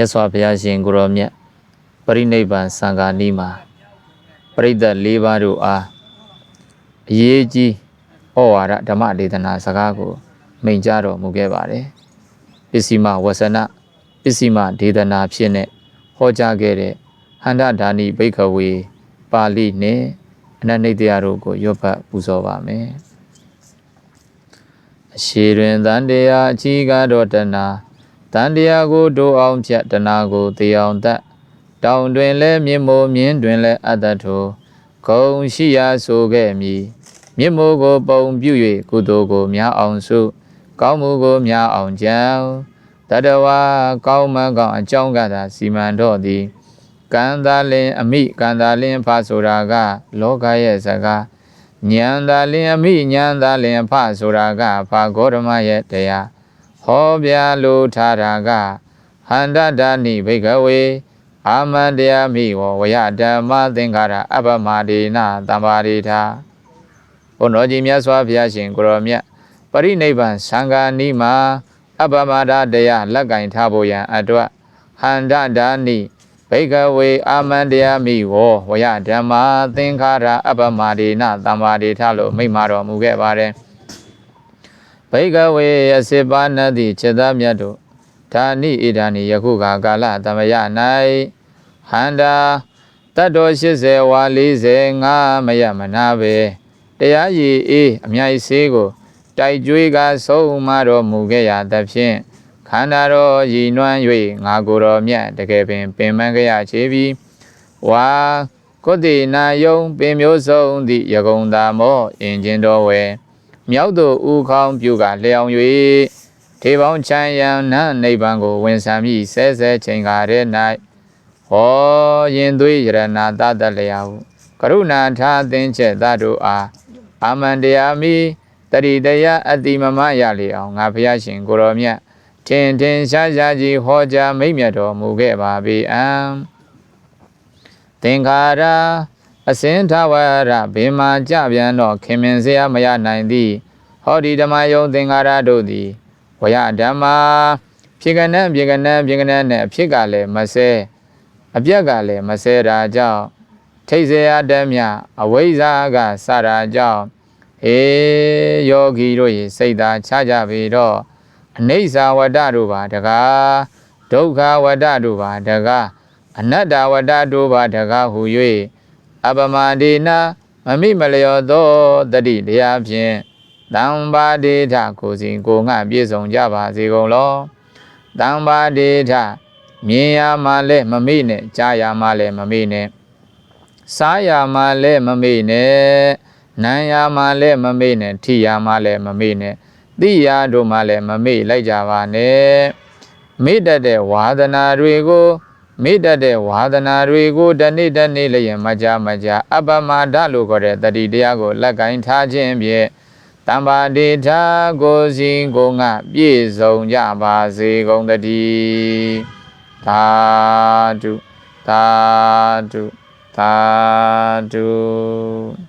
မြတ်စွာဘုရားရှင်ကိုရောမြတ်ပရိနိဗ္ဗာန်စံဃာနီးမှာပရိသတ်၄ပါးတို့အားအရေးကြီးဩဝါဒဓမ္မဒေသနာစကားကိုမိန့်ကြားတော်မူခဲ့ပါတယ်ပစ္စည်းမဝဆနပစ္စည်းမဒေသနာဖြစ်နေဟောကြားခဲ့တဲ့ဟန္တာဒါနိဘိက္ခဝေပါဠိနဲ့အနန္တိတရားတို့ကိုရွတ်ဖတ်ပူဇော်ပါမယ်အရှိတွင်တန်တရားအကြီးကားတော်တနာ တန်တရားကိုဒိုးအောင်ဖြတ်တနာကိုသေအောင်တတ်တောင်တွင်လဲမြင့်မိုးမြင်းတွင်လဲအတ္တထိုဂုံရှိရာဆိုခဲ့မည်မြင့်မိုးကိုပုံပြု၍ကုသိုလ်ကိုများအောင်စုကောင်းမှုကိုများအောင်ကြောင်းတတဝါကောင်းမကောင်းအကြောင်းကသာစီမံတော့သည်ကံသာလင်အမိကံသာလင်ဖဆိုတာက လောကရဲ့စကားဉာဏ်သာလင်အမိဉာဏ်သာလင်ဖဆိုတာကဖာဂေါရမရဲ့တရား ဟောပြလိုထားတာကဟန္တဒာနိဘိကဝေအာမန္တရားမိဝဝယဓမ္မသင်္ခါရအပ္ပမဒေနတမ္ပါရိထာဘုန်းတော်ကြီးမြတ်စွာဘုရားရှင်ကိုရောမြတ်ပရိနိဗ္ဗာန်သံဃာနီးမှာအပ္ပမဒတရားလက်ကင်ထားဖို့ရန်အတွက်ဟန္တဒာနိဘိကဝေအာမန္တရားမိဝဝယဓမ္မသင်္ခါရအပ္ပမဒေနတမ္ပါရိထာလို့မိန့်မာတော်မူခဲ့ပါတယ် ဘိကဝေအစိပါနတိจิตမြတ်တို့ဒါနိဣဒာနိယခုခါကာလသမယ၌ဟန္တာတတ်တော်80ဝါ45မယမနာပဲတရားရည်အေးအမြိုက်ဆေးကို တိုက်ကြွေးကဆုံးမတော်မူခဲ့ရသဖြင့်ခန္ဓာတော်ရည်နွမ်း၍ငါကိုယ်တော်မြတ်တကယ်ပင်ပင်မကြရချေပြီးဝါကုတိနာယုံပင်မျိုးစုံသည့်ယကုံသာမောအင်ခြင်းတော်ဝဲ မြောက်သို့ဥခေါင်းပြုကလျောင်၍ထေပေါင်းချမ်းရန်နတ်နိဗ္ဗာန်ကိုဝင်ဆံပြီးဆဲဆဲချိန်ကားတဲ့၌ဟောရင်သွေးရဏတတလျာဟုကရုဏာထားသင်ချက်သတို့အားအာမန္တရားမိတရိတရားအတိမမရလေအောင်ငါဖျားရှင်ကိုရောမြတ်ထင်ထင်ရှားရှားကြီးဟောကြားမိမ့်မြတ်တော်မူခဲ့ပါပေအံသင်္ခါရ အစင်ထဝရဘေမာကြပြန်တော့ခင်မင်စရာမရနိုင်သည်ဟောဒီဓမ္မယုံသင်္ခါရတို့သည်ဝရဓမ္မာဖြစ်ကနံဖြစ်ကနံဖြစ်ကနံနဲ့အဖြစ်ကလည်းမဆဲအပြက်ကလည်းမဆဲတာကြောင့်ထိတ်เสียတည်းမြအဝိဇ္ဇာကစတာကြောင့်အေယောဂီတို့ရေစိတ်သာချကြပြီတော့အနိစ္စဝတ္တတို့ပါတကားဒုက္ခဝတ္တတို့ပါတကားအနတ္တဝတ္တတို့ပါတကားဟူ၍ အပမဒေနာမမိမလျောသောတတိတရားဖြင့်တံပါဒေထကိုစဉ်ကိုငှပြည့်စုံကြပါစေကုန်လောတံပါဒေထမြင်ရမှလည်းမမိနဲ့ကြားရမှလည်းမမိနဲ့စားရမှလည်းမမိနဲ့နာရမှလည်းမမိနဲ့ထိရမှလည်းမမိနဲ့သိရတို့မှလည်းမမိလိုက်ကြပါနဲ့မိတတ်တဲ့ဝါဒနာတွေကို မိတတ်တဲ့ဝါဒနာတွေကိုတနေ့တနေ့လျင်မကြမကြအပမဒလို့ခေါ်တဲ့တတိတရားကိုလက်ကင်ထားခြင်းဖြင့်တမ္ပါဒေထာကိုစီကိုငါပြည့်စုံကြပါစေကုန်တည်းသာဓုသာဓုသာဓု